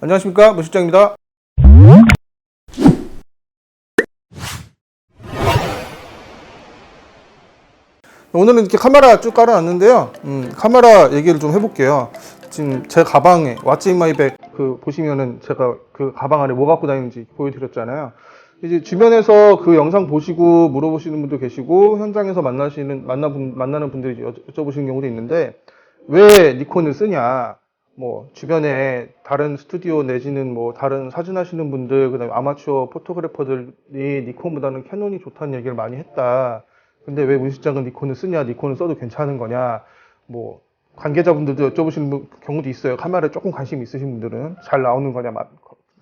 안녕하십니까 무실장입니다. 오늘은 이렇게 카메라 쭉 깔아놨는데요. 음, 카메라 얘기를 좀 해볼게요. 지금 제 가방에 왓츠 인 마이 백그 보시면은 제가 그 가방 안에 뭐 갖고 다니는지 보여드렸잖아요. 이제 주변에서 그 영상 보시고 물어보시는 분도 계시고 현장에서 만나시는 만나 만나는 분들이 여- 여쭤보시는 경우도 있는데 왜 니콘을 쓰냐? 뭐 주변에 다른 스튜디오 내지는 뭐 다른 사진 하시는 분들 그다음에 아마추어 포토그래퍼들이 니콘보다는 캐논이 좋다는 얘기를 많이 했다. 근데 왜 문실장은 니콘을 쓰냐? 니콘을 써도 괜찮은 거냐? 뭐 관계자분들도 여쭤보시는 분- 경우도 있어요. 카메라에 조금 관심 있으신 분들은 잘 나오는 거냐, 맞-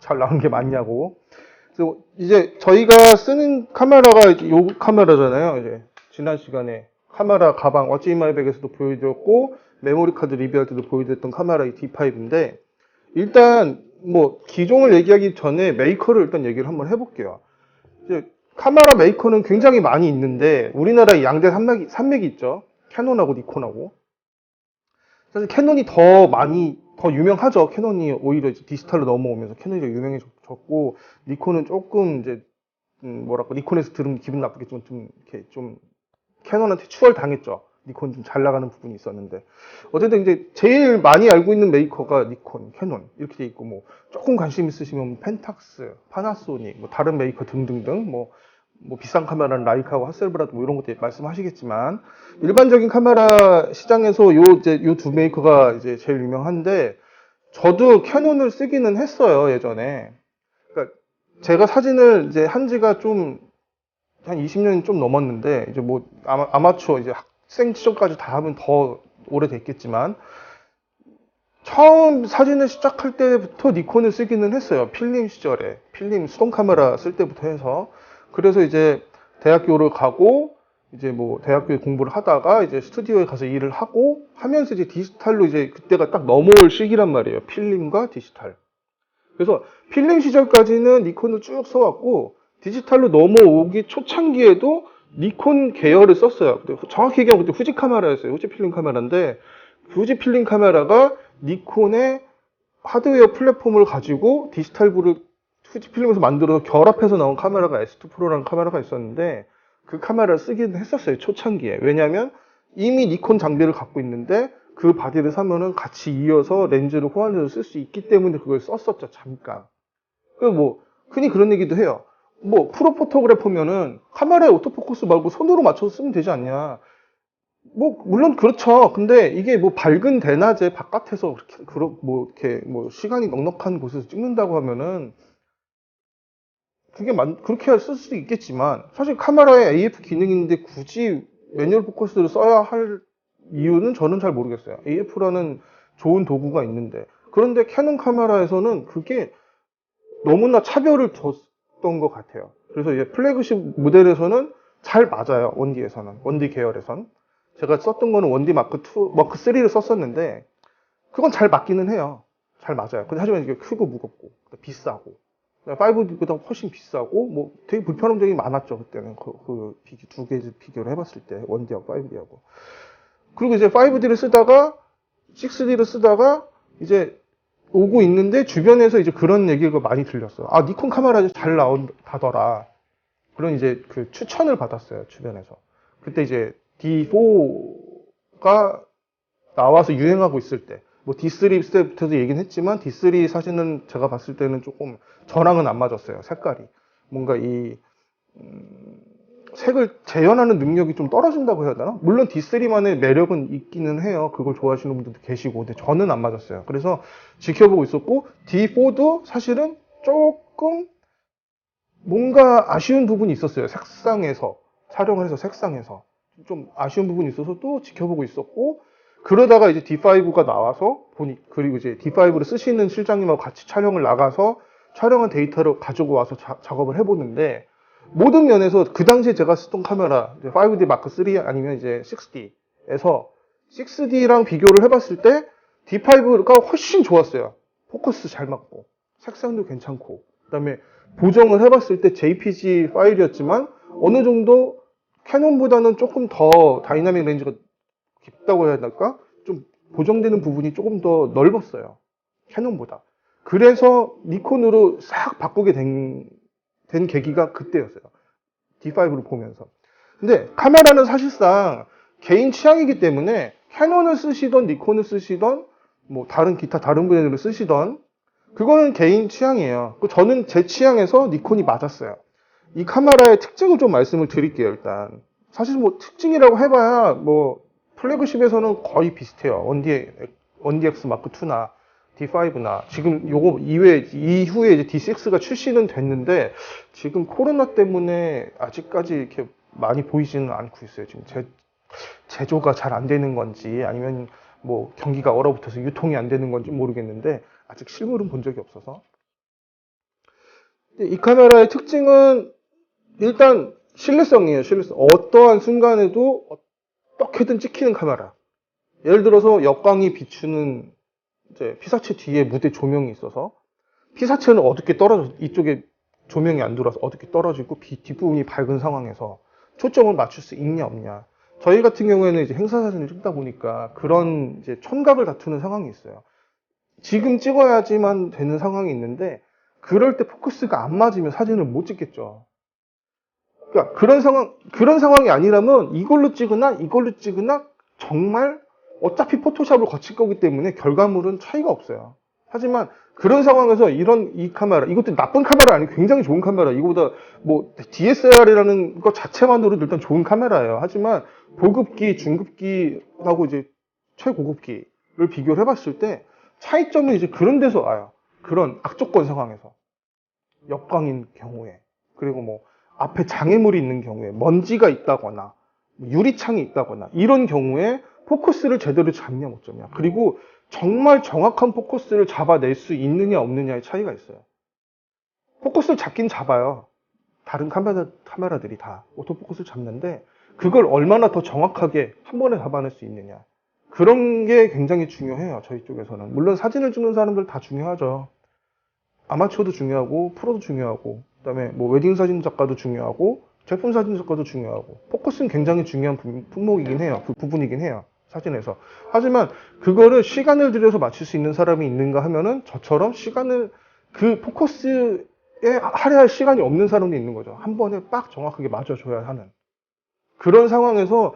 잘 나오는 게 맞냐고. 그래서 이제 저희가 쓰는 카메라가 요 카메라잖아요. 이제 지난 시간에 카메라 가방 왓츠 인마이백에서도 보여드렸고 메모리 카드 리뷰할 때도 보여드렸던 카메라 이 D5인데 일단 뭐 기종을 얘기하기 전에 메이커를 일단 얘기를 한번 해볼게요. 이제 카메라 메이커는 굉장히 많이 있는데 우리나라에 양대 산맥이, 산맥이 있죠. 캐논하고 니콘하고. 사실 캐논이 더 많이 더 유명하죠. 캐논이 오히려 디지털로 넘어오면서 캐논이 더 유명해졌고 니콘은 조금 이제 음, 뭐랄까 니콘에서 들으면 기분 나쁘겠지만 좀 이렇게 좀 캐논한테 추월 당했죠. 니콘 좀 잘 나가는 부분이 있었는데 어쨌든 이제 제일 많이 알고 있는 메이커가 니콘, 캐논 이렇게 돼 있고 뭐 조금 관심 있으시면 펜탁스, 파나소닉, 뭐 다른 메이커 등등등 뭐, 뭐 비싼 카메라는 라이카하고 하셀브라드 뭐 이런 것들 말씀하시겠지만 일반적인 카메라 시장에서 요 이제 요 두 메이커가 이제 제일 유명한데 저도 캐논을 쓰기는 했어요 예전에. 그러니까 제가 사진을 이제 한 지가 좀 한 20년이 좀 넘었는데 이제 뭐 아마, 아마추어 이제 학 생 시절까지 다 하면 더 오래됐겠지만 처음 사진을 시작할 때부터 니콘을 쓰기는 했어요. 필름 시절에 필름 수동 카메라 쓸 때부터 해서 그래서 이제 대학교를 가고 이제 뭐 대학교 공부를 하다가 이제 스튜디오에 가서 일을 하고 하면서 이제 디지털로 이제 그때가 딱 넘어올 시기란 말이에요. 필름과 디지털. 그래서 필름 시절까지는 니콘을 쭉 써왔고 디지털로 넘어오기 초창기에도 니콘 계열을 썼어요. 정확히 얘기하면 그때 후지 카메라였어요. 후지 필름 카메라인데 그 후지 필름 카메라가 니콘의 하드웨어 플랫폼을 가지고 디지털부를 후지 필름에서 만들어서 결합해서 나온 카메라가 S2 프로라는 카메라가 있었는데 그 카메라를 쓰긴 했었어요. 초창기에. 왜냐하면 이미 니콘 장비를 갖고 있는데 그 바디를 사면은 같이 이어서 렌즈를 호환해서 쓸 수 있기 때문에 그걸 썼었죠. 잠깐. 그 뭐 흔히 그런 얘기도 해요. 뭐 프로 포토그래퍼면은 카메라에 오토포커스 말고 손으로 맞춰서 쓰면 되지 않냐. 뭐 물론 그렇죠. 근데 이게 뭐 밝은 대낮에 바깥에서 그렇게 그러- 뭐 이렇게 뭐 시간이 넉넉한 곳에서 찍는다고 하면은 그게 만- 그렇게 쓸 수도 있겠지만 사실 카메라에 AF 기능인데 굳이 매뉴얼 포커스를 써야 할 이유는 저는 잘 모르겠어요. AF라는 좋은 도구가 있는데 그런데 캐논 카메라에서는 그게 너무나 차별을 뒀던 것 같아요. 그래서 이제 플래그십 모델에서는 잘 맞아요. 원디에서는 원디 계열에선 제가 썼던 거는 원디 마크 2, 마크 3를 썼었는데 그건 잘 맞기는 해요. 잘 맞아요. 근데 하지만 이게 크고 무겁고 비싸고 5D보다 훨씬 비싸고 뭐 되게 불편한 점이 많았죠 그때는 그, 그 비교, 두개 비교를 해봤을 때 원디하고 5D하고 그리고 이제 5D를 쓰다가 6D를 쓰다가 이제 오고 있는데 주변에서 이제 그런 얘기가 많이 들렸어요. 아 니콘 카메라 잘 나온다더라. 그런 이제 그 추천을 받았어요 주변에서. 그때 이제 D4가 나와서 유행하고 있을 때, 뭐 D3 때부터도 얘기는 했지만 D3 사진은 제가 봤을 때는 조금 저랑은 안 맞았어요 색깔이. 뭔가 이 음, 색을 재현하는 능력이 좀 떨어진다고 해야 되나? 물론 D3만의 매력은 있기는 해요. 그걸 좋아하시는 분들도 계시고. 근데 저는 안 맞았어요. 그래서 지켜보고 있었고, D4도 사실은 조금 뭔가 아쉬운 부분이 있었어요. 색상에서. 촬영을 해서 색상에서. 좀 아쉬운 부분이 있어서 또 지켜보고 있었고, 그러다가 이제 D5가 나와서 보니, 그리고 이제 D5를 쓰시는 실장님하고 같이 촬영을 나가서 촬영한 데이터를 가지고 와서 자- 작업을 해보는데, 모든 면에서 그 당시에 제가 쓰던 카메라 5D 마크 3 아니면 이제 6D에서 6D랑 비교를 해봤을 때 D5가 훨씬 좋았어요. 포커스 잘 맞고 색상도 괜찮고 그다음에 보정을 해봤을 때 JPG 파일이었지만 어느 정도 캐논보다는 조금 더 다이나믹 렌즈가 깊다고 해야 될까? 좀 보정되는 부분이 조금 더 넓었어요. 캐논보다. 그래서 니콘으로 싹 바꾸게 된, 된 계기가 그때였어요. D5를 보면서. 근데 카메라는 사실상 개인 취향이기 때문에 캐논을 쓰시던 니콘을 쓰시던 뭐 다른 기타 다른 브랜드를 쓰시던 그거는 개인 취향이에요. 그 저는 제 취향에서 니콘이 맞았어요. 이 카메라의 특징을 좀 말씀을 드릴게요, 일단. 사실 뭐 특징이라고 해봐야 뭐 플래그십에서는 거의 비슷해요. 원디, 원디엑스 마크 2나 D5나 지금 요거 이외 이후에 이제 D6가 출시는 됐는데 지금 코로나 때문에 아직까지 이렇게 많이 보이지는 않고 있어요. 지금 제, 제조가 잘 안 되는 건지 아니면 뭐 경기가 얼어붙어서 유통이 안 되는 건지 모르겠는데 아직 실물은 본 적이 없어서 이 카메라의 특징은 일단 신뢰성이에요. 신뢰성. 어떠한 순간에도 어떻게든 찍히는 카메라. 예를 들어서 역광이 비추는 이제 피사체 뒤에 무대 조명이 있어서 피사체는 어둡게 떨어져 이쪽에 조명이 안 들어와서 어둡게 떨어지고 비- 뒷부분이 밝은 상황에서 초점을 맞출 수 있냐 없냐. 저희 같은 경우에는 이제 행사 사진을 찍다 보니까 그런 이제 촌각을 다투는 상황이 있어요. 지금 찍어야지만 되는 상황이 있는데 그럴 때 포커스가 안 맞으면 사진을 못 찍겠죠. 그러니까 그런 상황 그런 상황이 아니라면 이걸로 찍으나 이걸로 찍으나 정말 어차피 포토샵을 거칠 거기 때문에 결과물은 차이가 없어요. 하지만 그런 상황에서 이런 이 카메라, 이것도 나쁜 카메라 아니고 굉장히 좋은 카메라. 이거보다 뭐 DSLR이라는 것 자체만으로도 일단 좋은 카메라예요. 하지만 고급기, 중급기하고 이제 최고급기를 비교를 해봤을 때 차이점은 이제 그런 데서 와요. 그런 악조건 상황에서. 역광인 경우에. 그리고 뭐 앞에 장애물이 있는 경우에 먼지가 있다거나 유리창이 있다거나 이런 경우에 포커스를 제대로 잡냐 못 잡냐. 그리고 정말 정확한 포커스를 잡아낼 수 있느냐 없느냐의 차이가 있어요. 포커스를 잡긴 잡아요. 다른 카메라, 카메라들이 다 오토포커스를 잡는데 그걸 얼마나 더 정확하게 한 번에 잡아낼 수 있느냐. 그런 게 굉장히 중요해요. 저희 쪽에서는. 물론 사진을 찍는 사람들 다 중요하죠. 아마추어도 중요하고 프로도 중요하고 그다음에 뭐 웨딩 사진 작가도 중요하고 제품 사진 작가도 중요하고 포커스는 굉장히 중요한 부- 품목이긴 해요. 그 부분이긴 해요. 사진에서. 하지만 그거를 시간을 들여서 맞출 수 있는 사람이 있는가 하면은 저처럼 시간을 그 포커스에 할애할 시간이 없는 사람도 있는 거죠. 한 번에 빡 정확하게 맞춰줘야 하는 그런 상황에서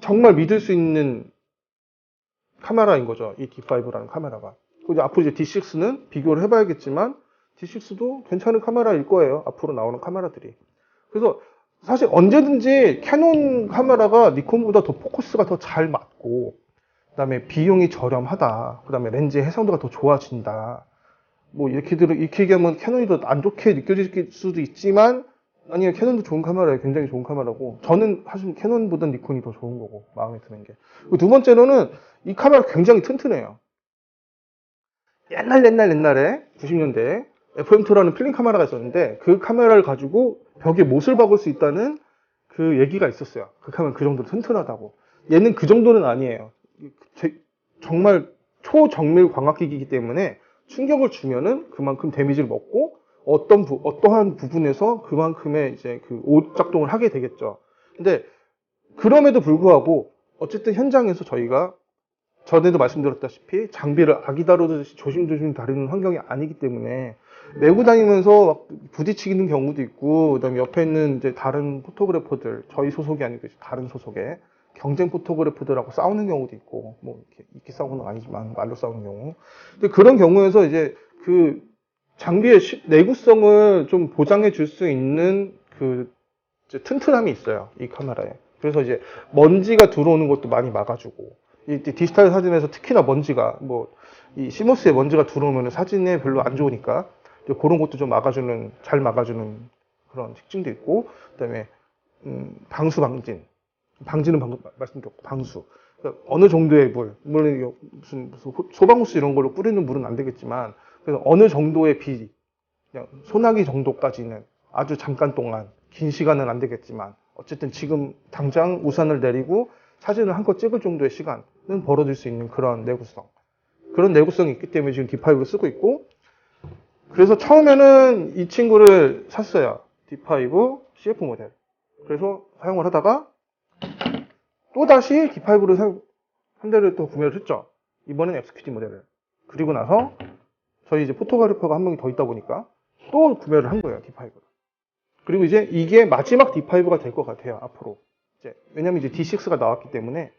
정말 믿을 수 있는 카메라인 거죠. 이 D5라는 카메라가. 이제 앞으로 이제 D6는 비교를 해봐야겠지만 D6도 괜찮은 카메라일 거예요. 앞으로 나오는 카메라들이. 그래서 사실 언제든지 캐논 카메라가 니콘보다 더 포커스가 더 잘 맞고 그 다음에 비용이 저렴하다. 그 다음에 렌즈의 해상도가 더 좋아진다. 뭐 이렇게 들 이렇게 얘기하면 캐논이 더 안 좋게 느껴질 수도 있지만 아니요 캐논도 좋은 카메라예요. 굉장히 좋은 카메라고 저는 사실 캐논보다 니콘이 더 좋은 거고 마음에 드는 게. 두 번째로는 이 카메라 굉장히 튼튼해요. 옛날 옛날 옛날에 90년대 FM2라는 필름 카메라가 있었는데 그 카메라를 가지고 벽에 못을 박을 수 있다는 그 얘기가 있었어요. 그 카메라 그 정도로 튼튼하다고. 얘는 그 정도는 아니에요. 제- 정말 초정밀 광학기기이기 때문에 충격을 주면은 그만큼 데미지를 먹고 어떤 부, 어떠한 부분에서 그만큼의 이제 그옷 작동을 하게 되겠죠. 근데 그럼에도 불구하고 어쨌든 현장에서 저희가 전에도 말씀드렸다시피 장비를 아기 다루듯이 조심조심 다루는 환경이 아니기 때문에 메고 다니면서 막 부딪히는 경우도 있고 그다음에 옆에 있는 이제 다른 포토그래퍼들 저희 소속이 아니고 다른 소속의 경쟁 포토그래퍼들하고 싸우는 경우도 있고 뭐 이렇게 이렇게 싸우는 건 아니지만 말로 싸우는 경우. 근데 그런 경우에서 이제 그 장비의 시- 내구성을 좀 보장해 줄 수 있는 그 튼튼함이 있어요 이 카메라에. 그래서 이제 먼지가 들어오는 것도 많이 막아주고 이 디지털 사진에서 특히나 먼지가 뭐 이 시모스에 먼지가 들어오면 사진에 별로 안 좋으니까 그런 것도 좀 막아주는 잘 막아주는 그런 특징도 있고 그다음에 음, 방수 방진. 방지는 방금 마- 말씀드렸고 방수. 그러니까 어느 정도의 물 물론 무슨, 소방호스 이런 걸로 뿌리는 물은 안 되겠지만 그래서 어느 정도의 비 그냥 소나기 정도까지는 아주 잠깐 동안 긴 시간은 안 되겠지만 어쨌든 지금 당장 우산을 내리고 사진을 한컷 찍을 정도의 시간은 벌어질 수 있는 그런 내구성. 그런 내구성이 있기 때문에 지금 D5를 쓰고 있고 그래서 처음에는 이 친구를 샀어요 D5 CF 모델 그래서 사용을 하다가 또다시 D5를 사용, 한 대를 또 구매를 했죠 이번엔 XQD 모델을 그리고 나서 저희 이제 포토그래퍼가 한 명이 더 있다 보니까 또 구매를 한 거예요, D5를. 그리고 이제 이게 마지막 D5가 될 것 같아요, 앞으로. 이제, 왜냐면 이제 D6가 나왔기 때문에,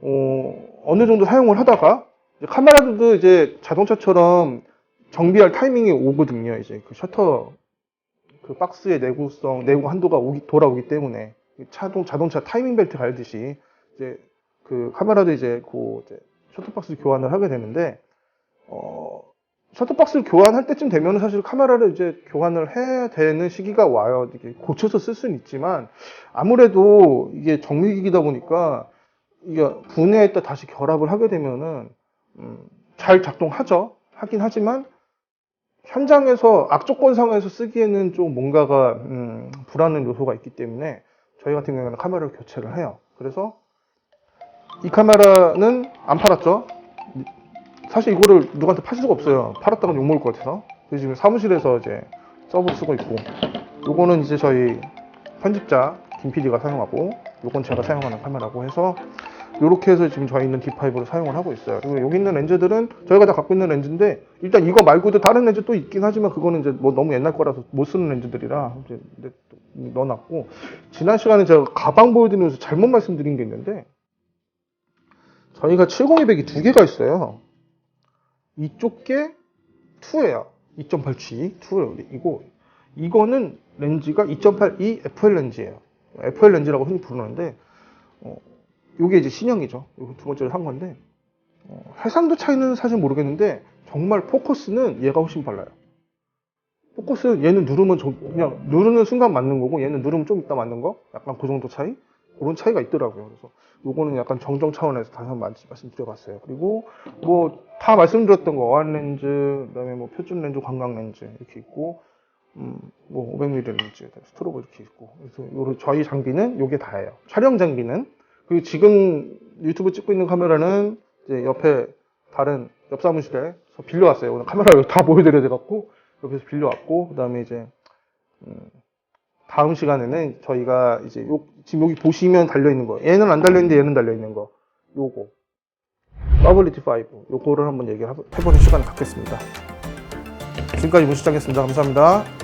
어, 어느 정도 사용을 하다가, 카메라들도 이제 자동차처럼 정비할 타이밍이 오거든요, 이제 그 셔터, 그 박스의 내구성, 내구 한도가 오기- 돌아오기 때문에, 자동, 자동차 타이밍 벨트 갈듯이, 이제 그 카메라도 이제 그 이제 셔터박스 교환을 하게 되는데, 어, 셔터박스를 교환할 때쯤 되면 사실 카메라를 이제 교환을 해야 되는 시기가 와요. 이게 고쳐서 쓸 수는 있지만 아무래도 이게 정밀기기다 보니까 이게 분해했다 다시 결합을 하게 되면은 음, 잘 작동하죠. 하긴 하지만 현장에서 악조건 상황에서 쓰기에는 좀 뭔가가 음, 불안한 요소가 있기 때문에 저희 같은 경우에는 카메라를 교체를 해요. 그래서 이 카메라는 안 팔았죠. 사실 이거를 누구한테 팔 수가 없어요. 팔았다가 욕먹을 것 같아서. 지금 사무실에서 이제 서브 쓰고 있고, 요거는 이제 저희 편집자 김 PD가 사용하고, 요건 제가 사용하는 카메라고 해서, 요렇게 해서 지금 저희는 D5를 사용을 하고 있어요. 그리고 여기 있는 렌즈들은 저희가 다 갖고 있는 렌즈인데, 일단 이거 말고도 다른 렌즈 또 있긴 하지만, 그거는 이제 뭐 너무 옛날 거라서 못 쓰는 렌즈들이라 이제 넣어놨고, 지난 시간에 제가 가방 보여드리면서 잘못 말씀드린 게 있는데, 저희가 70200이 두 개가 있어요. 이쪽 게 2예요. 2.8G 2이고 이거는 렌즈가 2.82 FL 렌즈예요. FL 렌즈라고 흔히 부르는데 어, 이게 이제 신형이죠. 두 번째로 산 건데 어, 해상도 차이는 사실 모르겠는데 정말 포커스는 얘가 훨씬 빨라요. 포커스 얘는 누르면 저- 그냥 누르는 순간 맞는 거고 얘는 누르면 좀 이따 맞는 거 약간 그 정도 차이 그런 차이가 있더라고요. 그래서 요거는 약간 정정 차원에서 다시 한번 말씀- 말씀드려봤어요. 그리고 뭐 다 말씀드렸던 거 어안 렌즈, 그다음에 뭐 표준 렌즈, 관광 렌즈 이렇게 있고, 음, 뭐 500mm 렌즈, 스트로브 이렇게 있고, 그래서 요런 저희 장비는 요게 다예요. 촬영 장비는 그리고 지금 유튜브 찍고 있는 카메라는 이제 옆에 다른 옆 사무실에서 빌려왔어요. 오늘 카메라를 다 보여드려야 돼갖고 옆에서 빌려왔고, 그 다음에 이제 음, 다음 시간에는 저희가 이제 요, 지금 여기 보시면 달려있는 거. 얘는 안 달려있는데 얘는 달려있는 거. 요거. 더블리티 5. 요거를 한번 얘기를 해보는 시간을 갖겠습니다. 지금까지 문시장이었습니다. 감사합니다.